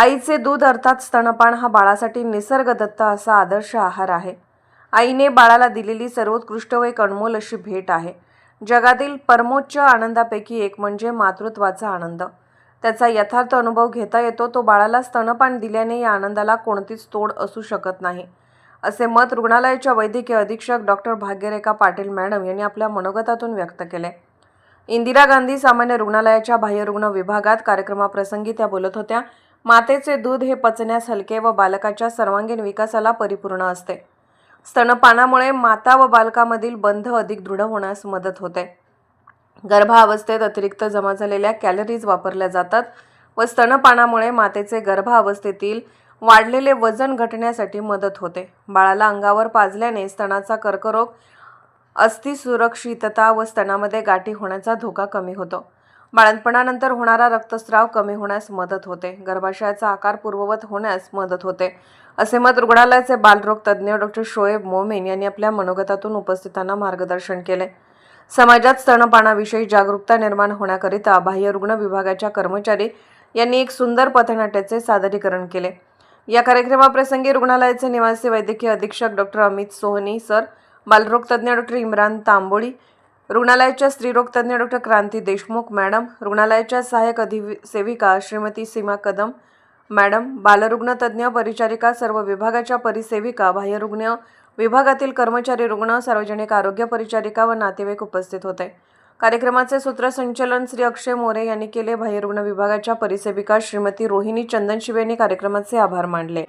आईचे दूध अर्थात स्तनपान हा बाळासाठी निसर्गदत्त असा आदर्श आहार आहे. आईने बाळाला दिलेली सर्वोत्कृष्ट व एक अनमोल अशी भेट आहे. जगातील परमोच्च आनंदापैकी एक म्हणजे मातृत्वाचा आनंद. त्याचा यथार्थ अनुभव घेता येतो तो बाळाला स्तनपान दिल्याने या आनंदाला कोणतीच तोड असू शकत नाही. असे मत रुग्णालयाच्या वैद्यकीय अधीक्षक डॉक्टर भाग्यरेखा पाटील मॅडम यांनी आपल्या मनोगतातून व्यक्त केले. इंदिरा गांधी सामान्य रुग्णालयाच्या बाह्यरुग्ण विभागात कार्यक्रमाप्रसंगी त्या बोलत होत्या मातेचे दूध हे पचण्यास हलके व बालकाच्या सर्वांगीण विकासाला परिपूर्ण असते. स्तनपानामुळे माता व बालकामधील बंध अधिक दृढ होण्यास मदत होते. गर्भावस्थेत अतिरिक्त जमा झालेल्या कॅलरीज वापरल्या जातात व स्तनपानामुळे मातेचे गर्भावस्थेतील वाढलेले वजन घटण्यासाठी मदत होते. बाळाला अंगावर पाजल्याने स्तनाचा कर्करोग अस्थिसुरक्षितता व स्तनामध्ये गाठी होण्याचा धोका कमी होतो. बाळंतपणानंतर होणारा रक्तस्राव कमी होण्यास मदत होते. गर्भाशयाचा आकार पूर्ववत होण्यास मदत होते. असे मत रुग्णालयाचे बालरोग तज्ज्ञ डॉक्टर शोएब मोमेन यांनी आपल्या मनोगतातून उपस्थितांना मार्गदर्शन केले. समाजात स्तनपानाविषयी जागरूकता निर्माण होण्याकरिता बाह्यरुग्ण विभागाच्या कर्मचारी यांनी एक सुंदर पथनाट्याचे सादरीकरण केले. या कार्यक्रमाप्रसंगी रुग्णालयाचे निवासी वैद्यकीय अधीक्षक डॉक्टर अमित सोहनी सर बालरोग तज्ज्ञ डॉक्टर इम्रान तांबोळी रुग्णालयाच्या स्त्रीरोग तज्ज्ञ डॉक्टर क्रांती देशमुख मॅडम रुग्णालयाच्या सहाय्यक अधिसेविका श्रीमती सीमा कदम मॅडम बालरुग्ण तज्ज्ञ परिचारिका सर्व विभागाच्या परिसेविका बाह्यरुग्ण विभागातील कर्मचारी रुग्ण सार्वजनिक आरोग्य परिचारिका व नातेवाईक उपस्थित होते. कार्यक्रमाचे सूत्रसंचलन श्री अक्षय मोरे यांनी केले. बाह्यरुग्ण विभागाच्या परिसेविका श्रीमती रोहिणी चंदनशिवे यांनी कार्यक्रमाचे आभार मानले.